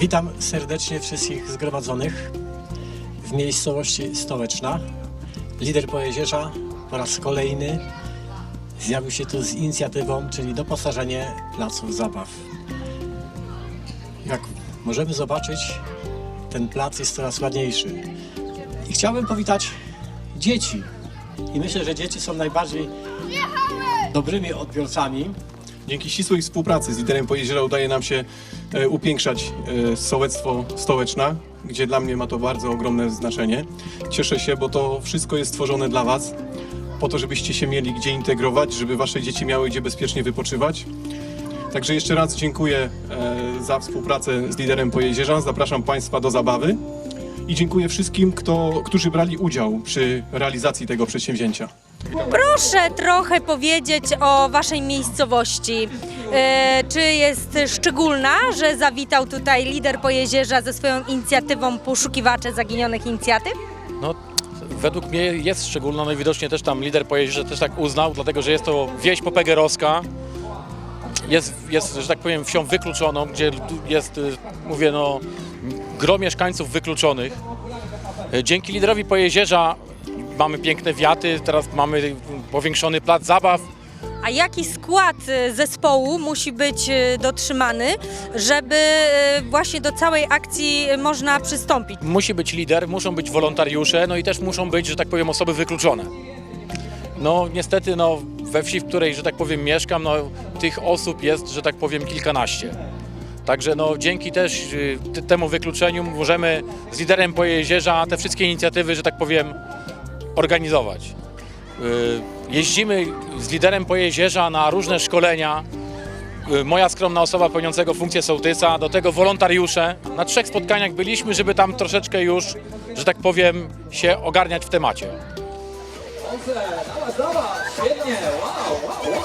Witam serdecznie wszystkich zgromadzonych w miejscowości Stołeczna. Lider Pojezierza po raz kolejny zjawił się tu z inicjatywą, czyli doposażenie placów zabaw. Jak możemy zobaczyć, ten plac jest coraz ładniejszy. I chciałbym powitać dzieci. I myślę, że dzieci są najbardziej dobrymi odbiorcami Dzięki ścisłej współpracy z liderem Pojezierza udaje nam się e, upiększać e, sołectwo stołeczna, gdzie dla mnie ma to bardzo ogromne znaczenie. Cieszę się, bo to wszystko jest stworzone dla Was, po to, żebyście się mieli gdzie integrować, żeby Wasze dzieci miały gdzie bezpiecznie wypoczywać. Także jeszcze raz dziękuję e, za współpracę z liderem Pojezierza. Zapraszam Państwa do zabawy i dziękuję wszystkim, kto, którzy brali udział przy realizacji tego przedsięwzięcia. Proszę trochę powiedzieć o waszej miejscowości. E, czy jest szczególna, że zawitał tutaj lider Pojezierza ze swoją inicjatywą Poszukiwacze Zaginionych Inicjatyw? No, według mnie jest szczególna, no i widocznie też tam lider Pojezierza też tak uznał, dlatego że jest to wieś popegerowska. Jest, jest, że tak powiem, wsią wykluczoną, gdzie jest, y, mówię, no, gro mieszkańców wykluczonych. Y, Dzięki liderowi Pojezierza mamy piękne wiaty, teraz mamy powiększony plac zabaw. A jaki skład e, zespołu musi być e, dotrzymany, żeby e, właśnie do całej akcji można przystąpić? Musi być lider, muszą być wolontariusze, no i też muszą być, że tak powiem, osoby wykluczone. No niestety, no we wsi, w której, że tak powiem, mieszkam, no tych osób jest, że tak powiem, kilkanaście. Także no dzięki też y, temu wykluczeniu możemy z liderem Pojezierza te wszystkie inicjatywy, że tak powiem, organizować. Y, Jeździmy z liderem Pojezierza na różne szkolenia, Y, moja skromna osoba pełniącego funkcję sołtysa, do tego wolontariusze. Na trzech spotkaniach byliśmy, żeby tam troszeczkę już, że tak powiem, się ogarniać w temacie. Świetnie, wow, wow.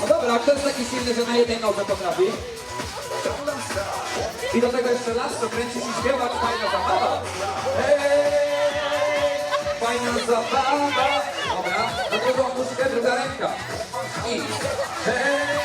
No dobra, kto jest taki silny, że na jednej nodze potrafi? I do tego jeszcze las, to kręcisz i śpiewać, fajna zabawa. Hej, fajna zabawa. Dobra, do tego muzykę druga ręka. I hej,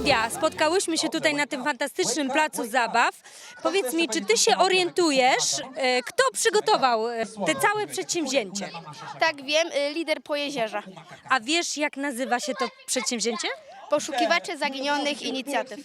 Klaudia, spotkałyśmy się tutaj na tym fantastycznym placu zabaw. Powiedz mi, czy ty się orientujesz, e, kto przygotował e, te całe przedsięwzięcie? Tak wiem, y, lider Pojezierza. A wiesz, jak nazywa się to przedsięwzięcie? Poszukiwacze zaginionych inicjatyw.